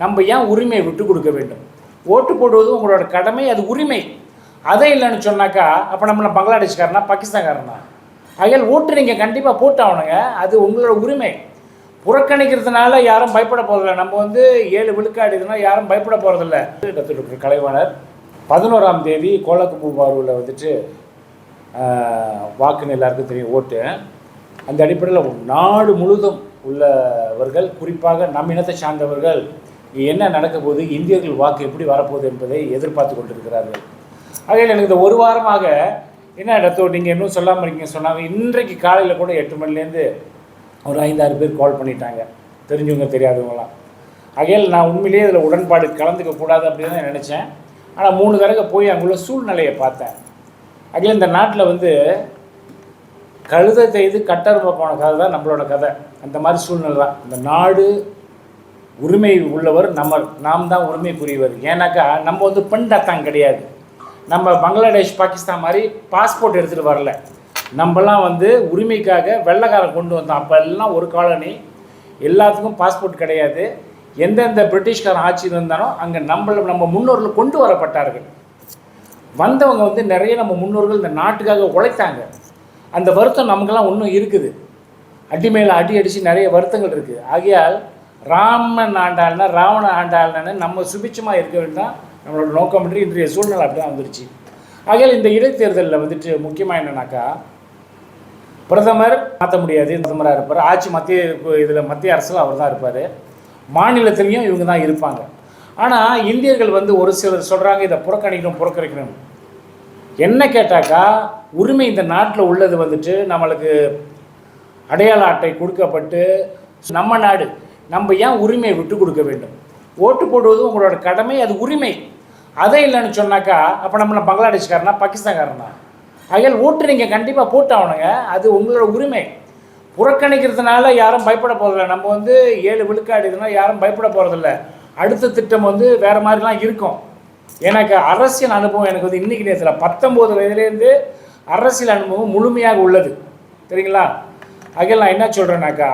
நம்ம ஏன் உரிமையை விட்டு கொடுக்க வேண்டும்? ஓட்டு போடுவது உங்களோட கடமை அது உரிமை. அதே இல்லைன்னு சொன்னாக்கா அப்போ நம்மளை பங்களாதேஷ்காரனா பாகிஸ்தான்காரனா? ஆகையால் ஓட்டு நீங்கள் கண்டிப்பாக போட்டாகணுங்க அது உங்களோட உரிமை. புறக்கணிக்கிறதுனால யாரும் பயப்பட போகிறதில்ல நம்ம வந்து ஏழு விழுக்காடு இதுனா யாரும் பயப்பட போகிறதில்ல டாக்டர் கலைவாணர் பதினோராம் தேதி கோலக்கும்பூபாரூரில் வந்துட்டு வாக்குன்னு எல்லாருக்கும் தெரியும் ஓட்டு. அந்த அடிப்படையில் நாடு முழுதும் உள்ளவர்கள் குறிப்பாக நம் இனத்தை சார்ந்தவர்கள் என்ன நடக்க போகுது இந்தியர்கள் வாக்கு எப்படி வரப்போகுது என்பதை எதிர்பார்த்து கொண்டிருக்கிறார்கள். ஆகையில் எனக்கு இந்த ஒரு வாரமாக என்ன இடத்தோ நீங்கள் இன்னும் சொல்லாமல் இருக்கீங்க சொன்னாங்க இன்றைக்கு காலையில் கூட எட்டு மணிலேருந்து ஒரு ஐந்தாறு பேர் கால் பண்ணிட்டாங்க. தெரிஞ்சவங்க தெரியாதவங்களாம் ஆகையில் நான் உண்மையிலேயே இதில் உடன்பாடு கலந்துக்க கூடாது அப்படின்னு தான் நினச்சேன். ஆனால் மூணு தடவை போய் அங்குள்ள சூழ்நிலையை பார்த்தேன். ஆகையில் இந்த நாட்டில் வந்து கழுதை செய்து கட்டரும்ப போன கதை தான் நம்மளோட கதை. அந்த மாதிரி சூழ்நிலை தான். இந்த நாடு உரிமை உள்ளவர் நம்ம நாம் தான் உரிமை புரியவர் ஏன்னாக்கா நம்ம வந்து பெண்டத்தான் கிடையாது. நம்ம பங்களாதேஷ் பாகிஸ்தான் மாதிரி பாஸ்போர்ட் எடுத்துகிட்டு வரல. நம்மலாம் வந்து உரிமைக்காக வெள்ளைக்காரன் கொண்டு வந்தோம். அப்போ எல்லாம் ஒரு காலனி எல்லாத்துக்கும் பாஸ்போர்ட் கிடையாது. எந்தெந்த பிரிட்டிஷ்காரன் ஆட்சி இருந்தானோ அங்கே நம்மளை நம்ம முன்னோர்கள் கொண்டு வரப்பட்டார்கள். வந்தவங்க வந்து நிறைய நம்ம முன்னோர்கள் இந்த நாட்டுக்காக உழைத்தாங்க. அந்த வருத்தம் நமக்கெல்லாம் இன்னும் இருக்குது. அடி அடி அடித்து நிறைய வருத்தங்கள் இருக்குது ஆகையால் ராமன் ஆண்டாள்னா ராவண ஆண்டாள்னு நம்ம சுபிச்சமாக இருக்க வேண்டாம் நம்மளோட நோக்கம் என்று இன்றைய சூழ்நிலை அப்படி தான் வந்துருச்சு. ஆகையில் இந்த இடைத்தேர்தலில் வந்துட்டு முக்கியமாக என்னன்னாக்கா பிரதமர் மாற்ற முடியாது பிரதமராக இருப்பார். ஆட்சி மத்திய இதில் மத்திய அரசில் அவர் தான் இருப்பார். மாநிலத்திலையும் இவங்க தான் இருப்பாங்க. ஆனால் இந்தியர்கள் வந்து ஒரு சிலர் சொல்கிறாங்க இதை புறக்கணிக்கணும் புறக்கணிக்கணும். என்ன கேட்டாக்கா உரிமை இந்த நாட்டில் உள்ளது வந்துட்டு நம்மளுக்கு அடையாள அட்டை கொடுக்கப்பட்டு நம்ம நாடு நம்ம ஏன் உரிமையை விட்டு கொடுக்க வேண்டும்? ஓட்டு போடுவது உங்களோட கடமை அது உரிமை. அதே இல்லைன்னு சொன்னாக்கா அப்போ நம்மளை பங்களாதேஷ்காரனா பாகிஸ்தான்காரனா? ஆகையால் ஓட்டு நீங்கள் கண்டிப்பாக போட்டாகணுங்க அது உங்களோட உரிமை. புறக்கணிக்கிறதுனால யாரும் பயப்பட போகிறதில்ல நம்ம வந்து ஏழு விழுக்காடு இதுனா யாரும் பயப்பட போகிறதில்ல அடுத்த திட்டம் வந்து வேறு மாதிரிலாம் இருக்கும். எனக்கு அரசியல் அனுபவம் எனக்கு வந்து இன்றைக்கி நேரத்தில் பத்தொம்போது வயதுலேருந்து அரசியல் அனுபவம் முழுமையாக உள்ளது. சரிங்களா? ஆகையால் நான் என்ன சொல்கிறேன்னாக்கா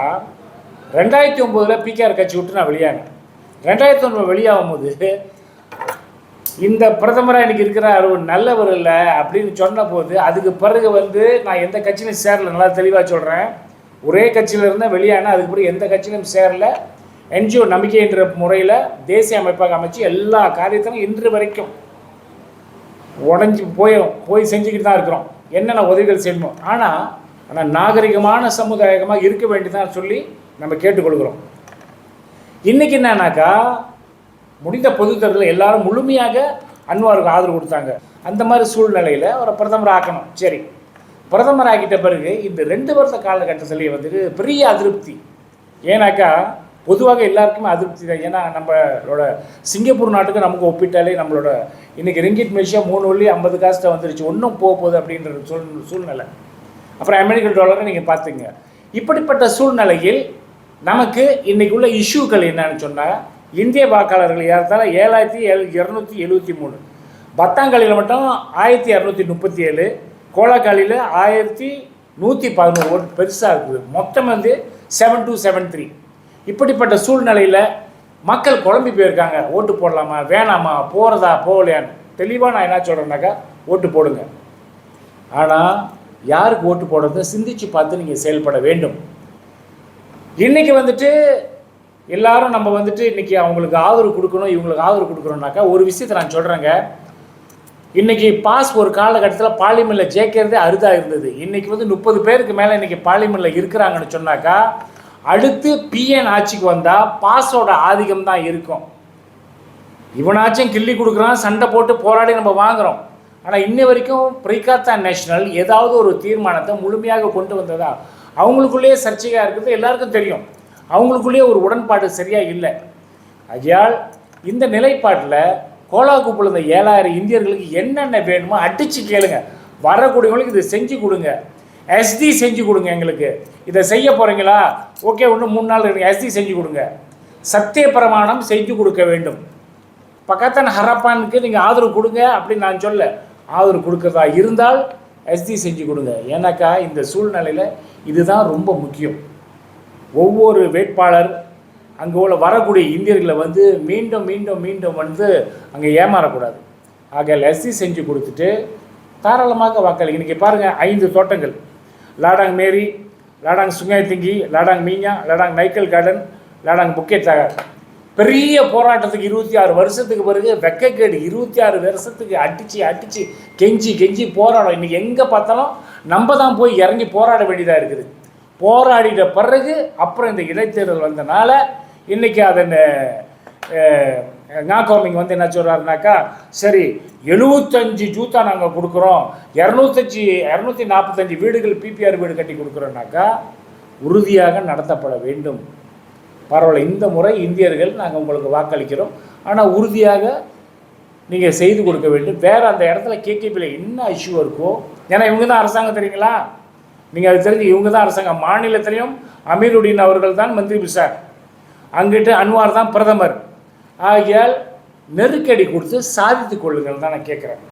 ரெண்டாயிரத்தி ஒம்போதில் பிகேஆர் கட்சி விட்டு நான் வெளியானேன். ரெண்டாயிரத்தி ஒன்பது வெளியாகும் போது இந்த பிரதமராக எனக்கு இருக்கிற அவர் நல்லவர் இல்லை அப்படின்னு சொன்ன போது அதுக்கு பிறகு வந்து நான் எந்த கட்சியிலும் சேரல. நல்லா தெளிவாக சொல்கிறேன் ஒரே கட்சியில் இருந்தால் வெளியான அதுக்கு பிறகு எந்த கட்சியிலும் சேரல. என்ஜிஓ நம்பிக்கை என்ற முறையில் தேசிய அமைப்பாக அமைச்சு எல்லா காரியத்திலும் இன்று வரைக்கும் உடஞ்சி போய் போய் செஞ்சுக்கிட்டு தான் இருக்கிறோம். என்னென்ன உதவிகள் செய்யணும். ஆனால் ஆனால் நாகரிகமான சமுதாயமாக இருக்க வேண்டியதான் சொல்லி நம்ம கேட்டுக்கொள்கிறோம். இன்றைக்கி என்னன்னாக்கா முடிந்த பொது தேர்தலில் எல்லாரும் முழுமையாக அன்வாருக்கு ஆதரவு கொடுத்தாங்க. அந்த மாதிரி சூழ்நிலையில் அவரை பிரதமர் ஆக்கணும். சரி. பிரதமர் ஆக்கிட்ட பிறகு இந்த ரெண்டு வருஷ காலகட்டத்திலேயே வந்துட்டு பெரிய அதிருப்தி. ஏன்னாக்கா பொதுவாக எல்லாருக்குமே அதிருப்தி தான். ஏன்னா நம்மளோட சிங்கப்பூர் நாட்டுக்கு நமக்கு ஒப்பிட்டாலே நம்மளோட இன்றைக்கி ரிங்கிட் மலேசியா மூணு வள்ளி ஐம்பது காசுட்ட வந்துருச்சு. ஒன்றும் போக போகுது அப்படின்ற சூழ் சூழ்நிலை. அப்புறம் அமெரிக்கன் டாலரை நீங்கள் பார்த்துங்க. இப்படிப்பட்ட சூழ்நிலையில் நமக்கு இன்றைக்கு உள்ள இஷ்யூக்கள் என்னன்னு சொன்னால் இந்திய வாக்காளர்கள் ஏறத்தாழ ஏழாயிரத்தி ஏழு இரநூத்தி எழுபத்தி மூணு. பத்தாங்காலியில் மட்டும் ஆயிரத்தி இரநூத்தி முப்பத்தி ஏழு கோலாக்காலியில் ஆயிரத்தி நூற்றி பதினோரு ஓட்டு பெருசாக இருக்குது. மொத்தம் வந்து செவன் டூ செவன் த்ரீ இப்படிப்பட்ட சூழ்நிலையில் மக்கள் குழம்பி போயிருக்காங்க. ஓட்டு போடலாமா வேணாமா போகிறதா போகலையான்னு தெளிவாக நான் என்ன சொல்கிறேன்னாக்கா ஓட்டு போடுங்க. ஆனால் யாருக்கு ஓட்டு போடுறத சிந்திச்சு பார்த்து நீங்கள் செயல்பட வேண்டும். இன்றைக்கி வந்துட்டு எல்லாரும் நம்ம வந்துட்டு இன்றைக்கி அவங்களுக்கு ஆதரவு கொடுக்கணும் இவங்களுக்கு ஆதரவு கொடுக்கணும்னாக்கா ஒரு விஷயத்தை நான் சொல்கிறேங்க இன்றைக்கி பாஸ் ஒரு காலகட்டத்தில் பார்லிமெண்ட்டில் ஜெயிக்கிறதே அரிதாக இருந்தது. இன்றைக்கி வந்து முப்பது பேருக்கு மேலே இன்றைக்கி பார்லிமெண்ட்டில் இருக்கிறாங்கன்னு சொன்னாக்கா அடுத்து பிஎன் ஆட்சிக்கு வந்தால் பாஸோட ஆதிக்கம் தான் இருக்கும். இவனாச்சும் கிள்ளி கொடுக்குறான் சண்டை போட்டு போராடி நம்ம வாங்குகிறோம் ஆனால் இன்ன வரைக்கும் பிரிகாத்தா நேஷனல் ஏதாவது ஒரு தீர்மானத்தை முழுமையாக கொண்டு வந்ததா? அவங்களுக்குள்ளேயே சர்ச்சையாக இருக்கிறது எல்லாருக்கும் தெரியும். அவங்களுக்குள்ளேயே ஒரு உடன்பாடு சரியாக இல்லை. ஐயால் இந்த நிலைப்பாட்டில் கோலாகுப்பில் இந்த ஏழாயிரம் இந்தியர்களுக்கு என்னென்ன வேணுமோ அடித்து கேளுங்க. வரக்கூடியவங்களுக்கு இதை செஞ்சு கொடுங்க. எஸ்டி செஞ்சு கொடுங்க எங்களுக்கு. இதை செய்ய போகிறீங்களா ஓகே ஒன்று மூணு நாள் இருங்க எஸ்டி செஞ்சு கொடுங்க. சத்திய பிரமாணம் செஞ்சு கொடுக்க வேண்டும். பக்கத்தன் ஹரப்பானுக்கு நீங்கள் ஆதரவு கொடுங்க அப்படின்னு நான் சொல்ல. ஆதரவு கொடுக்கறதா இருந்தால் எஸ்டி செஞ்சு கொடுங்க. ஏன்னாக்கா இந்த சூழ்நிலையில் இதுதான் ரொம்ப முக்கியம். ஒவ்வொரு வேட்பாளர் அங்கே உள்ள வரக்கூடிய இந்தியர்களை வந்து மீண்டும் மீண்டும் மீண்டும் வந்து அங்கே ஏமாறக்கூடாது. ஆக லஸ்ஸி செஞ்சு கொடுத்துட்டு தாராளமாக வாக்களி இன்றைக்கி பாருங்கள் ஐந்து தோட்டங்கள். லாடாங் மேரி லாடாங் சுங்காய் திங்கி லாடாங் மீனா லாடாங் நைக்கல் கார்டன் லாடாங் புக்கே தகர் பெரிய போராட்டத்துக்கு இருபத்தி ஆறு வருஷத்துக்கு பிறகு வெக்கக்கேடு இருபத்தி ஆறு வருஷத்துக்கு அடித்து அடித்து கெஞ்சி கெஞ்சி போராடும். இன்றைக்கி எங்கே பார்த்தாலும் நம்ம தான் போய் இறங்கி போராட வேண்டியதாக இருக்குது. போராடிட்ட பிறகு அப்புறம் இந்த இடைத்தேர்தல் வந்தனால இன்றைக்கி அதன் நாகோமிங் வந்து என்ன சொல்கிறாருனாக்கா சரி எழுபத்தஞ்சு ஜூத்தா நாங்கள் கொடுக்குறோம். இரநூத்தஞ்சி இரநூத்தி நாற்பத்தஞ்சு வீடுகள் பிபிஆர் வீடு கட்டி கொடுக்குறோன்னாக்கா உறுதியாக நடத்தப்பட வேண்டும். பரவாயில்ல இந்த முறை இந்தியர்கள் நாங்கள் உங்களுக்கு வாக்களிக்கிறோம். ஆனால் உறுதியாக நீங்கள் செய்து கொடுக்க வேண்டும். வேறு அந்த இடத்துல கேகேபியில் என்ன இஷ்யூ இருக்கோ ஏன்னா இவங்க தான் அரசாங்கம் தெரியுங்களா? நீங்கள் அது தெரிஞ்சு இவங்க தான் அரசாங்கம். மாநிலத்திலையும் அமீருடீன் அவர்கள் தான் மந்திரி பிசார் அங்கிட்டு அன்வார் தான் பிரதமர். ஆகியால் நெருக்கடி கொடுத்து சாதித்து கொள்ளுங்கள் தான் நான் கேட்குறேன்